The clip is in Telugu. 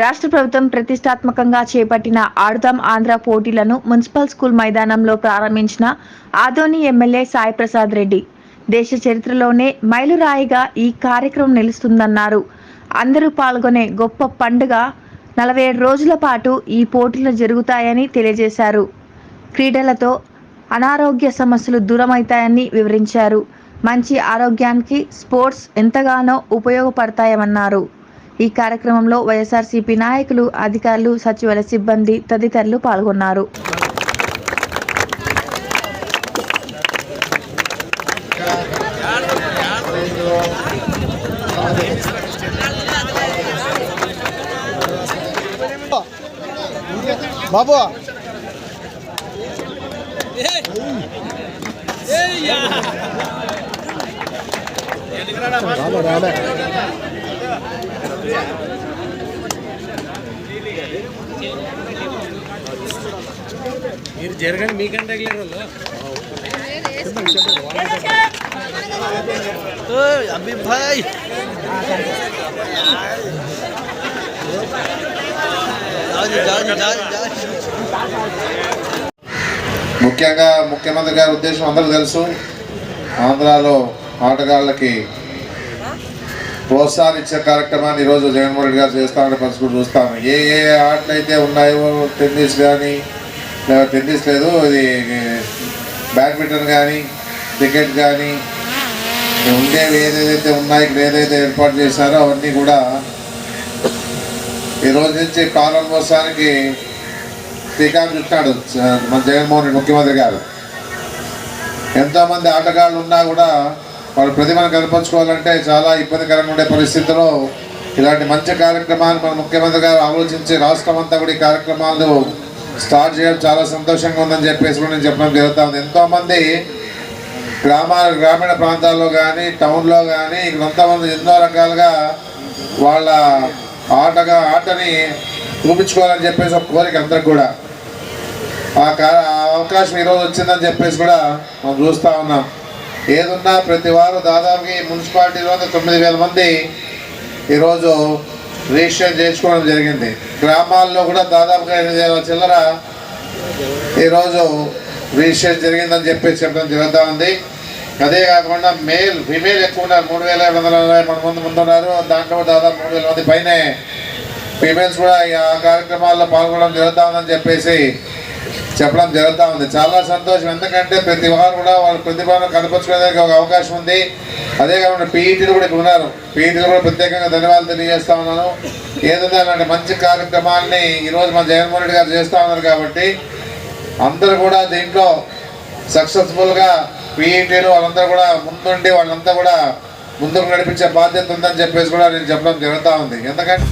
రాష్ట్ర ప్రభుత్వం ప్రతిష్టాత్మకంగా చేపట్టిన ఆడుదాం ఆంధ్ర పోటీలను మున్సిపల్ స్కూల్ మైదానంలో ప్రారంభించిన ఆదోని ఎమ్మెల్యే సాయి ప్రసాద్ రెడ్డి. దేశ చరిత్రలోనే మైలురాయిగా ఈ కార్యక్రమం నిలుస్తుందన్నారు. అందరూ పాల్గొనే గొప్ప పండుగ నలభై ఏడు రోజుల పాటు ఈ పోటీలు జరుగుతాయని తెలియజేశారు. క్రీడలతో అనారోగ్య సమస్యలు దూరమవుతాయని వివరించారు. మంచి ఆరోగ్యానికి స్పోర్ట్స్ ఎంతగానో ఉపయోగపడతాయన్నారు. ఈ కార్యక్రమంలో వైఎస్ఆర్సీపీ నాయకులు అధికారులు సచివాలయ సిబ్బంది తదితరులు పాల్గొన్నారు. బాబు. రాలే రాలే. మీరు జరగండి మీకంటే తగిలేరు వాళ్ళు. అభి భాయ్. ముఖ్యంగా ముఖ్యమంత్రి గారి ఉద్దేశం అందరూ తెలుసు. ఆంధ్రాలో ఆటగాళ్ళకి ప్రోత్సాహం ఇచ్చే కార్యక్రమాన్ని ఈరోజు జగన్మోహన్ రెడ్డి గారు చేస్తామని పరిస్థితి చూస్తాము ఏ ఏ ఆటలు అయితే ఉన్నాయో టెన్నిస్ కానీ లేదా టెన్నిస్ లేదు ఇది బ్యాడ్మింటన్ కానీ క్రికెట్ కానీ ఉండేవి ఏదేదైతే ఉన్నాయి ఇక్కడ ఏదైతే ఏర్పాటు చేశారో అవన్నీ కూడా ఈ రోజు నుంచి ప్రారంభోత్సవానికి శ్రీకారం చుట్టాడు మన జగన్మోహన్ రెడ్డి ముఖ్యమంత్రి గారు. ఎంతోమంది ఆటగాళ్ళు ఉన్నా కూడా వాళ్ళ ప్రతిభను కనిపించుకోవాలంటే చాలా ఇబ్బందికరంగా ఉండే పరిస్థితుల్లో ఇలాంటి మంచి కార్యక్రమాలు మన ముఖ్యమంత్రి గారు ఆలోచించి రాష్ట్రం అంతా కూడా ఈ కార్యక్రమాలు స్టార్ట్ చేయడం చాలా సంతోషంగా ఉందని చెప్పేసి కూడా నేను చెప్పడం జరుగుతూ ఉంది ఎంతోమంది గ్రామాల గ్రామీణ ప్రాంతాల్లో కానీ టౌన్లో కానీ కొంతమంది ఎన్నో రకాలుగా వాళ్ళ ఆటగా ఆటని చూపించుకోవాలని చెప్పేసి ఒక కోరిక అందరికి కూడా. ఆ కా- ఆ అవకాశం ఈరోజు వచ్చిందని చెప్పేసి కూడా మనం చూస్తూ ఉన్నాం. ఏదున్నా ప్రతి వారు దాదాపుగా ఈ మున్సిపాలిటీలో తొమ్మిది వేల మంది ఈరోజు రిజిస్టర్ చేసుకోవడం జరిగింది. గ్రామాల్లో కూడా దాదాపుగా ఎనిమిది వేల చిల్లర ఈరోజు రిజిస్టర్ జరిగిందని చెప్పేసి చెప్పడం జరుగుతూ ఉంది. అదే కాకుండా మేల్ ఫిమేల్ ఎక్కువ ఉన్నారు మూడు వేల ఐదు వందల నలభై మంది ముందు ముందున్నారు దాంట్లో దాదాపు మూడు వేల మంది పైనే ఫీమేల్స్ కూడా ఆ కార్యక్రమాల్లో పాల్గొనడం జరుగుతూ ఉందని చెప్పేసి చెప్పడం జరుగుతూ ఉంది. చాలా సంతోషం. ఎందుకంటే ప్రతి వారు కూడా వాళ్ళ ప్రతిభను కనపరుచుకోవడానికి ఒక అవకాశం ఉంది. అదే కాకుండా పీఈటీలు కూడా ఇక్కడ ఉన్నారు. పీఈటీలు కూడా ప్రత్యేకంగా ధన్యవాదాలు తెలియజేస్తా ఉన్నాను. ఏదైనా అలాంటి మంచి కార్యక్రమాల్ని ఈరోజు మన జగన్మోహన్ రెడ్డి గారు చేస్తూ ఉన్నారు కాబట్టి అందరూ కూడా దీంట్లో సక్సెస్ఫుల్గా పీఈటీలు వాళ్ళందరూ కూడా ముందుండి వాళ్ళంతా కూడా ముందుకు నడిపించే బాధ్యత ఉందని చెప్పేసి కూడా నేను చెప్పడం జరుగుతూ ఉంది. ఎందుకంటే